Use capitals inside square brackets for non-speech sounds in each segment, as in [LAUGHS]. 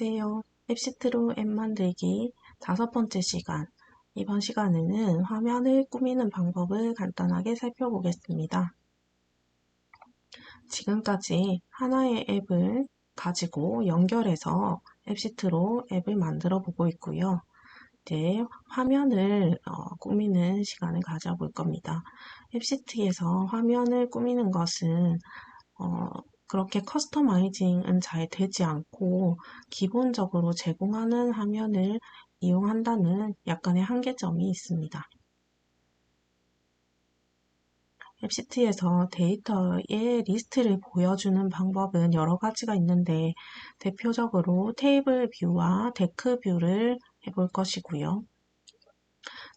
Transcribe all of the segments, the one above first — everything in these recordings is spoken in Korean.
안녕하세요. 앱시트로 앱 만들기 다섯 번째 시간. 이번 시간에는 화면을 꾸미는 방법을 간단하게 살펴보겠습니다. 지금까지 하나의 앱을 가지고 연결해서 앱시트로 앱을 만들어 보고 있고요. 이제 화면을 어, 꾸미는 시간을 가져볼 겁니다. 앱시트에서 화면을 꾸미는 것은 어, 그렇게 커스터마이징은 잘 되지 않고 기본적으로 제공하는 화면을 이용한다는 약간의 한계점이 있습니다. 앱시트에서 데이터의 리스트를 보여주는 방법은 여러 가지가 있는데 대표적으로 테이블 뷰와 데크 뷰를 해볼 것이고요.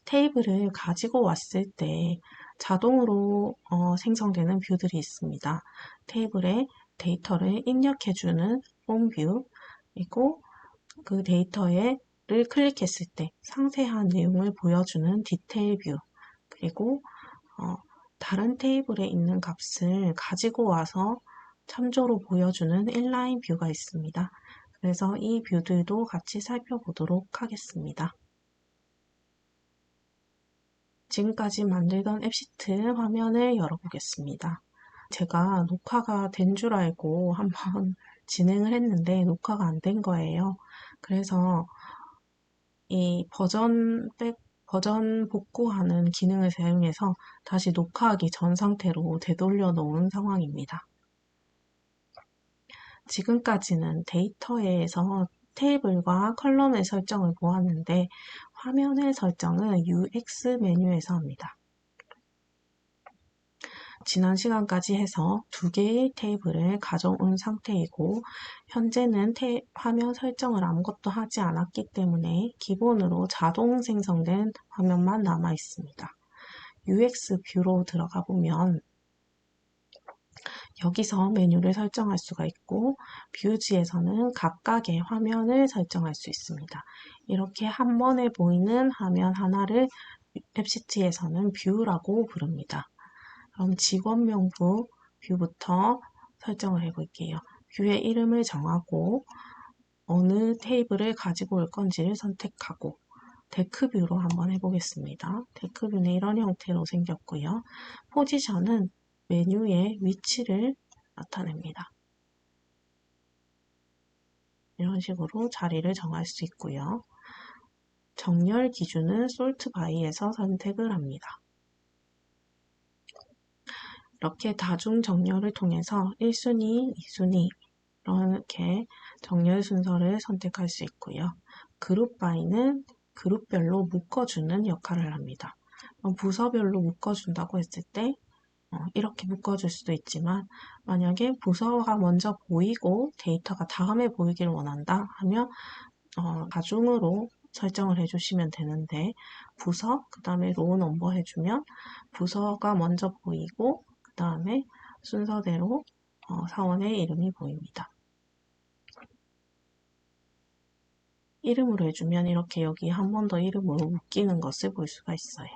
테이블을 가지고 왔을 때 자동으로 어, 생성되는 뷰들이 있습니다. 테이블에 데이터를 입력해주는 폼뷰 그리고 그 데이터를 클릭했을 때 상세한 내용을 보여주는 디테일 뷰 그리고 어, 다른 테이블에 있는 값을 가지고 와서 참조로 보여주는 인라인 뷰가 있습니다. 그래서 이 뷰들도 같이 살펴보도록 하겠습니다. 지금까지 만들던 앱시트 화면을 열어보겠습니다. 제가 녹화가 된 줄 알고 [LAUGHS] 한번 진행을 했는데 녹화가 안 된 거예요. 그래서 이 버전 백 버전 복구하는 기능을 사용해서 다시 녹화하기 전 상태로 되돌려 놓은 상황입니다. 지금까지는 데이터에서 테이블과 컬럼의 설정을 보았는데 화면의 설정은 UX 메뉴에서 합니다. 지난 시간까지 해서 두 개의 테이블을 가져온 상태이고 현재는 테, 화면 설정을 아무것도 하지 않았기 때문에 기본으로 자동 생성된 화면만 남아 있습니다. UX 뷰로 들어가 보면 여기서 메뉴를 설정할 수가 있고 뷰지에서는 각각의 화면을 설정할 수 있습니다. 이렇게 한 번에 보이는 화면 하나를 앱시트에서는 뷰라고 부릅니다. 그럼 직원명부 뷰부터 설정을 해볼게요. 뷰의 이름을 정하고 어느 테이블을 가지고 올 건지를 선택하고 데크뷰로 한번 해보겠습니다. 데크뷰는 이런 형태로 생겼고요. 포지션은 메뉴의 위치를 나타냅니다. 이런 식으로 자리를 정할 수 있고요. 정렬 기준은 솔트 바이에서 선택을 합니다. 이렇게 다중 정렬을 통해서 1순위, 2순위 이렇게 정렬 순서를 선택할 수 있고요. 그룹 바이는 그룹별로 묶어주는 역할을 합니다. 부서별로 묶어준다고 했을 때 어, 이렇게 묶어줄 수도 있지만 만약에 부서가 먼저 보이고 데이터가 다음에 보이기를 원한다 하면 어, 다중으로 설정을 해주시면 되는데 부서 그 다음에 로우 넘버 해주면 부서가 먼저 보이고 그 다음에 순서대로 어, 사원의 이름이 보입니다. 이름으로 해주면 이렇게 여기 한 번 더 이름으로 묶이는 것을 볼 수가 있어요.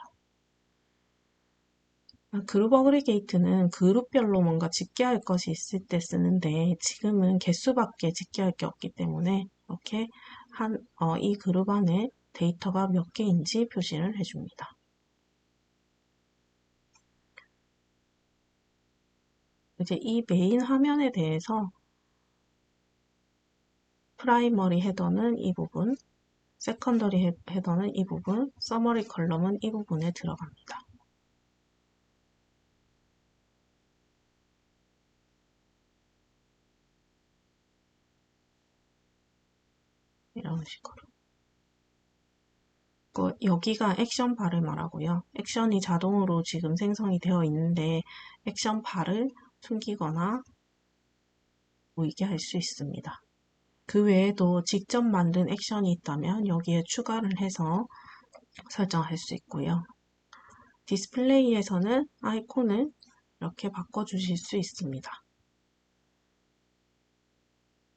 그룹 어그리게이트는 그룹별로 뭔가 집계할 것이 있을 때 쓰는데 지금은 개수밖에 집계할 게 없기 때문에 이렇게 한, 어, 이 그룹 안에 데이터가 몇 개인지 표시를 해줍니다. 이제 이 메인 화면에 대해서 프라이머리 헤더는 이 부분, 세컨더리 헤더는 이 부분, 서머리 컬럼은 이 부분에 들어갑니다. 이런 식으로. 그 여기가 액션 바를 말하고요. 액션이 자동으로 지금 생성이 되어 있는데 액션 바를 숨기거나 보이게 할 수 있습니다. 그 외에도 직접 만든 액션이 있다면 여기에 추가를 해서 설정할 수 있고요. 디스플레이에서는 아이콘을 이렇게 바꿔주실 수 있습니다.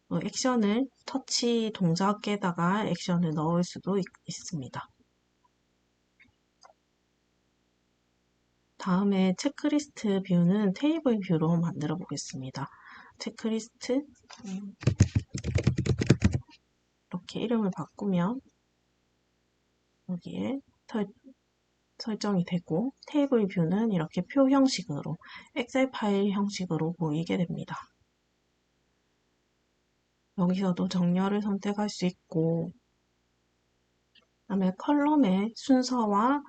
뭐 액션을 터치 동작에다가 액션을 넣을 수도 있, 습니다 다음에 체크리스트 뷰는 테이블 뷰로 만들어 보겠습니다. 체크리스트 이렇게 이름을 바꾸면 여기에 설, 설정이 되고 테이블 뷰는 이렇게 표 형식으로 엑셀 파일 형식으로 보이게 됩니다. 여기서도 정렬을 선택할 수 있고 그다음에 컬럼의 순서와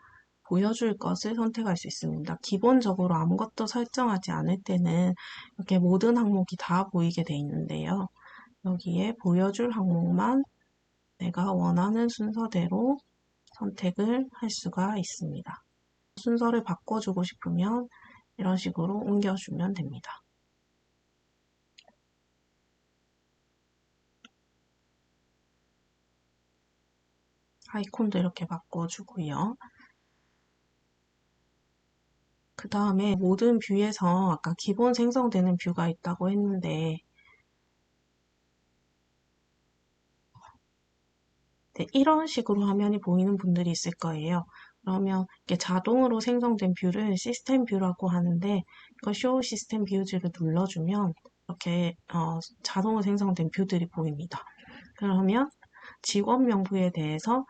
보여줄 것을 선택할 수 있습니다. 기본적으로 아무것도 설정하지 않을 때는 이렇게 모든 항목이 다 보이게 돼 있는데요. 여기에 보여줄 항목만 내가 원하는 순서대로 선택을 할 수가 있습니다. 순서를 바꿔주고 싶으면 이런 식으로 옮겨주면 됩니다. 아이콘도 이렇게 바꿔주고요. 그 다음에 모든 뷰에서 아까 기본 생성되는 뷰가 있다고 했는데 네, 이런 식으로 화면이 보이는 분들이 있을 거예요. 그러면 이게 자동으로 생성된 뷰를 시스템 뷰라고 하는데 이거 쇼 시스템 뷰즈를 눌러주면 이렇게 어, 자동으로 생성된 뷰들이 보입니다. 그러면 직원 명부에 대해서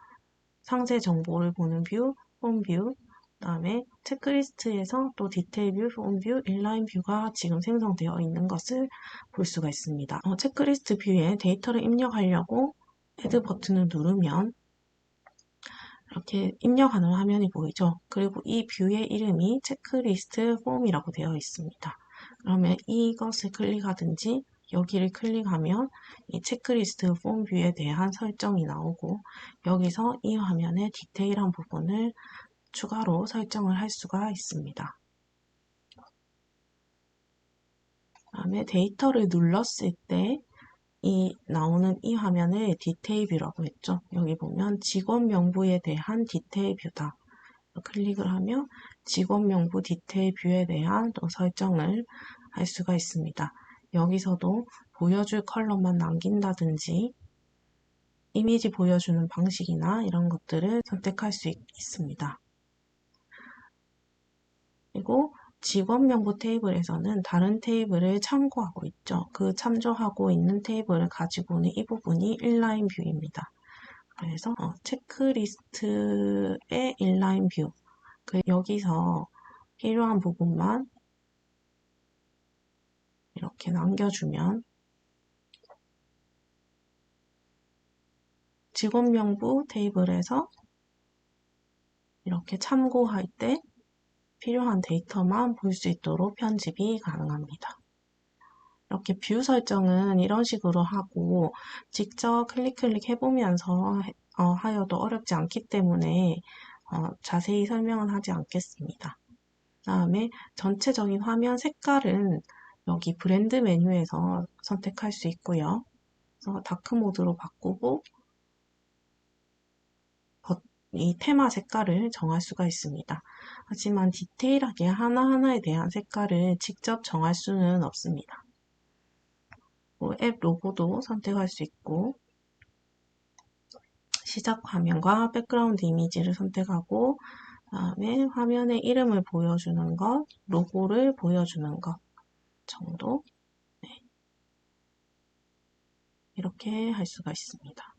상세 정보를 보는 뷰, 홈 뷰, 그 다음에 체크리스트에서 또 디테일 뷰, 폼 뷰, 인라인 뷰가 지금 생성되어 있는 것을 볼 수가 있습니다. 어, 체크리스트 뷰에 데이터를 입력하려고 헤드 버튼을 누르면 이렇게 입력하는 화면이 보이죠. 그리고 이 뷰의 이름이 체크리스트 폼이라고 되어 있습니다. 그러면 이것을 클릭하든지 여기를 클릭하면 이 체크리스트 폼 뷰에 대한 설정이 나오고 여기서 이 화면의 디테일한 부분을 추가로 설정을 할 수가 있습니다. 다음에 데이터를 눌렀을 때 이 나오는 이 화면을 디테일 뷰라고 했죠. 여기 보면 직원 명부에 대한 디테일 뷰다. 클릭을 하면 직원 명부 디테일 뷰에 대한 또 설정을 할 수가 있습니다. 여기서도 보여줄 컬러만 남긴다든지 이미지 보여주는 방식이나 이런 것들을 선택할 수 있, 습니다 그리고 직원 명부 테이블에서는 다른 테이블을 참고하고 있죠. 그 참조하고 있는 테이블을 가지고는 이 부분이 인라인 뷰입니다. 그래서 어, 체크리스트의 인라인 뷰그 여기서 필요한 부분만 이렇게 남겨주면 직원 명부 테이블에서 이렇게 참고할 때 필요한 데이터만 볼 수 있도록 편집이 가능합니다. 이렇게 뷰 설정은 이런 식으로 하고 직접 클릭 클릭 해보면서 어, 하여도 어렵지 않기 때문에 어, 자세히 설명은 하지 않겠습니다. 다음에 전체적인 화면 색깔은 여기 브랜드 메뉴에서 선택할 수 있고요. 그래서 다크 모드로 바꾸고 이 테마 색깔을 정할 수가 있습니다. 하지만 디테일하게 하나하나에 대한 색깔을 직접 정할 수는 없습니다. 뭐앱 로고도 선택할 수 있고 시작 화면과 백그라운드 이미지를 선택하고 다음에 화면의 이름을 보여주는 것, 로고를 보여주는 것 정도 네. 이렇게 할 수가 있습니다.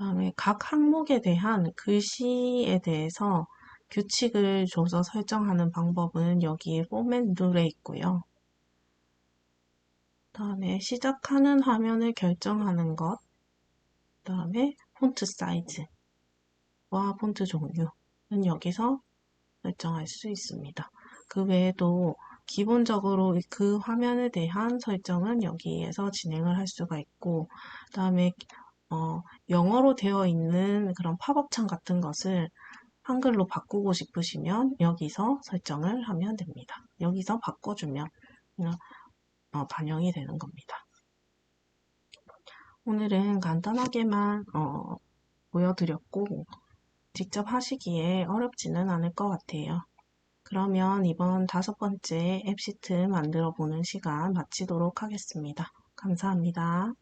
다음에 각 항목에 대한 글씨에 대해서 규칙을 줘서 설정하는 방법은 여기 포맷 룰에 있고요. 다음에 시작하는 화면을 결정하는 것, 다음에 폰트 사이즈와 폰트 종류는 여기서 설정할 수 있습니다. 그 외에도 기본적으로 그 화면에 대한 설정은 여기에서 진행을 할 수가 있고, 그 다음에 어, 영어로 되어 있는 그런 팝업창 같은 것을 한글로 바꾸고 싶으시면 여기서 설정을 하면 됩니다. 여기서 바꿔주면 어, 반영이 되는 겁니다. 오늘은 간단하게만 어, 보여드렸고 직접 하시기에 어렵지는 않을 것 같아요. 그러면 이번 다섯 번째 앱시트 만들어 보는 시간 마치도록 하겠습니다. 감사합니다.